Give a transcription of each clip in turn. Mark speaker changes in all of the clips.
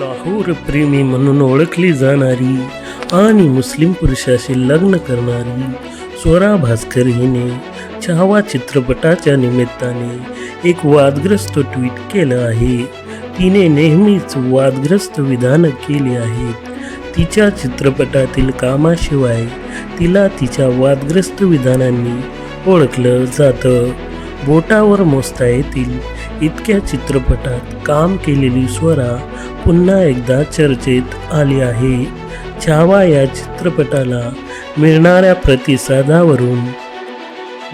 Speaker 1: लाहोर प्रेमी म्हणून ओळखली जाणारी आणि मुस्लिम पुरुषाशी लग्न करणारी स्वरा भास्कर हिने छावा चित्रपटाच्या निमित्ताने एक वादग्रस्त ट्विट केलं आहे. तिने नेहमीच वादग्रस्त विधानं केली आहेत तिच्या चित्रपटातील कामाशिवाय तिला तिच्या वादग्रस्त विधानांनी ओळखलं जातं. बोटावर मोजता येतील इतक्या चित्रपटात काम केलेली स्वरा पुन्हा एकदा चर्चेत आली आहे. छावा या चित्रपटाला मिळणाऱ्या प्रतिसादावरून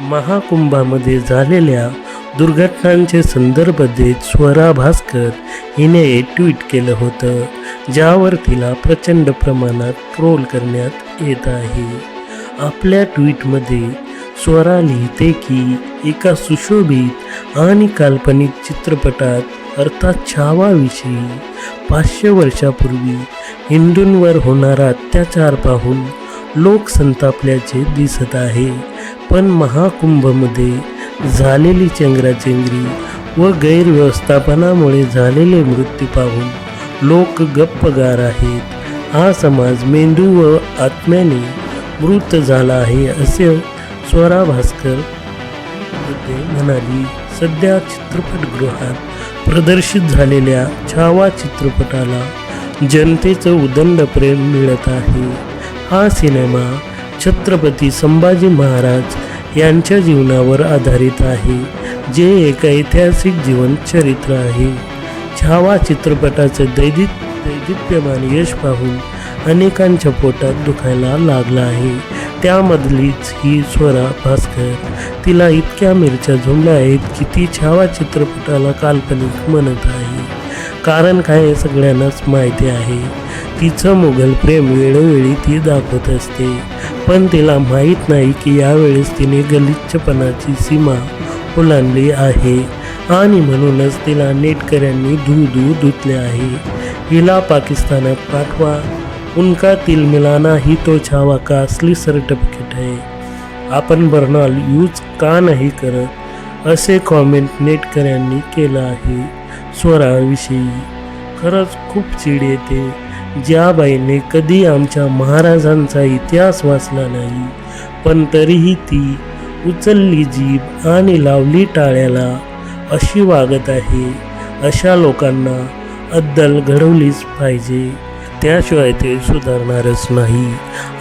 Speaker 1: महाकुंभामध्ये झालेल्या दुर्घटनांचे संदर्भ देत स्वरा भास्कर हिने ट्विट केलं होतं ज्यावर तिला प्रचंड प्रमाणात ट्रोल करण्यात येत आहे. आपल्या ट्विटमध्ये स्वरा लिहिते की एका सुशोभित आणि काल्पनिक चित्रपटात अर्थात छावाविषयी. पाचशे वर्षापूर्वी हिंदूंवर होणारा अत्याचार पाहून लोक संतापल्याचे दिसत आहे. पण महाकुंभमध्ये झालेली चेंगराचेंगरी व गैरव्यवस्थापनामुळे झालेले मृत्यू पाहून लोक गप्पगार आहेत. हा समाज मेंदू व आत्म्याने मृत झाला आहे असे स्वरा भास्कर म्हणाली. सध्या चित्रपटगृहात प्रदर्शित झालेल्या छावा चित्रपटाला जनतेचं उदंड प्रेम मिळत आहे. हा सिनेमा छत्रपती संभाजी महाराज यांच्या जीवनावर आधारित आहे जे एक ऐतिहासिक जीवन चरित्र आहे. छावा चित्रपटाचं दैदित दैदिप्यमान यश पाहून अनेकांच्या पोटात दुखायला लागलं आहे. त्यामधलीच ही स्वरा भास्कर. तिला इतक्या मिरच्या झुंबल्या आहेत की ती छावा चित्रपटाला काल्पनिक म्हणत आहे. कारण काय हे सगळ्यांनाच माहिती आहे. तिचं मुघल प्रेम वेळोवेळी ती दाखवत असते. पण तिला माहीत नाही की यावेळेस तिने गलिच्छपणाची सीमा ओलांडली आहे. आणि म्हणूनच तिला नेटकऱ्यांनी धू धू धुतले आहे. हिला पाकिस्तानात पाठवा. उनका तिल मिलाना ही तो छावा का असली सर्टिफिकेट आहे आपण बर्नाल यूज का नाही करत असे कॉमेंट नेटकऱ्यांनी केलं आहे स्वराविषयी। खरंच खूप चिड येते। ज्या बाईने कधी आमच्या महाराजांचा इतिहास वाचला नाही पण तरीही ती उचलली जीभ आणि लावली टाळ्याला अशी वागत आहे अशा लोकांना अद्दल घडवलीच पाहिजे। त्याशिवाय ते सुधारणारच नाही.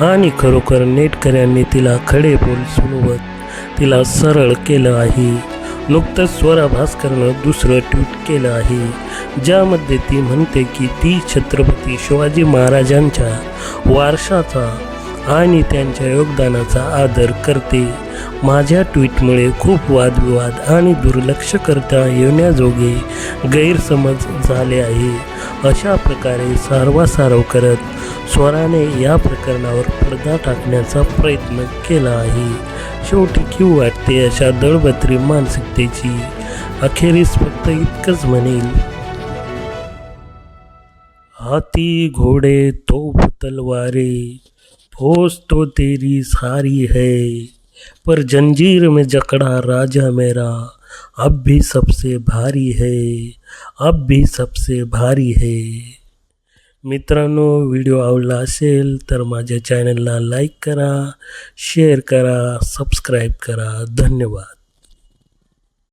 Speaker 1: आणि खरोखर नेटकऱ्यांनी तिला खडे बोल सुनवत तिला सरळ केलं आहे. नुकतंच स्वरा भास्करनं दुसरं ट्विट केलं आहे ज्यामध्ये ती म्हणते की ती छत्रपती शिवाजी महाराजांच्या वारशाचा आणि त्यांच्या योगदानाचा आदर करते. माझ्या ट्विटमुळे खूप वादविवाद आणि दुर्लक्ष करता येण्याजोगे गैरसमज झाले आहे. अशा प्रकारे सारवासारव करत स्वराने या प्रकरणावर पडदा टाकण्याचा प्रयत्न केला आहे. शेवटी क्यू वाटते अशा दळबत्री मानसिकतेची. अखेरीस फक्त इतकंच म्हणेल. हाथी घोड़े तोप तलवारे फौज तो तेरी सारी है. पर जंजीर में जकड़ा राजा मेरा, अब भी सबसे भारी है, अब भी सबसे भारी है। मित्रांनो व्हिडिओ आवडला असेल तर माझ्या चॅनलला लाईक करा शेअर करा सबस्क्राईब करा. धन्यवाद.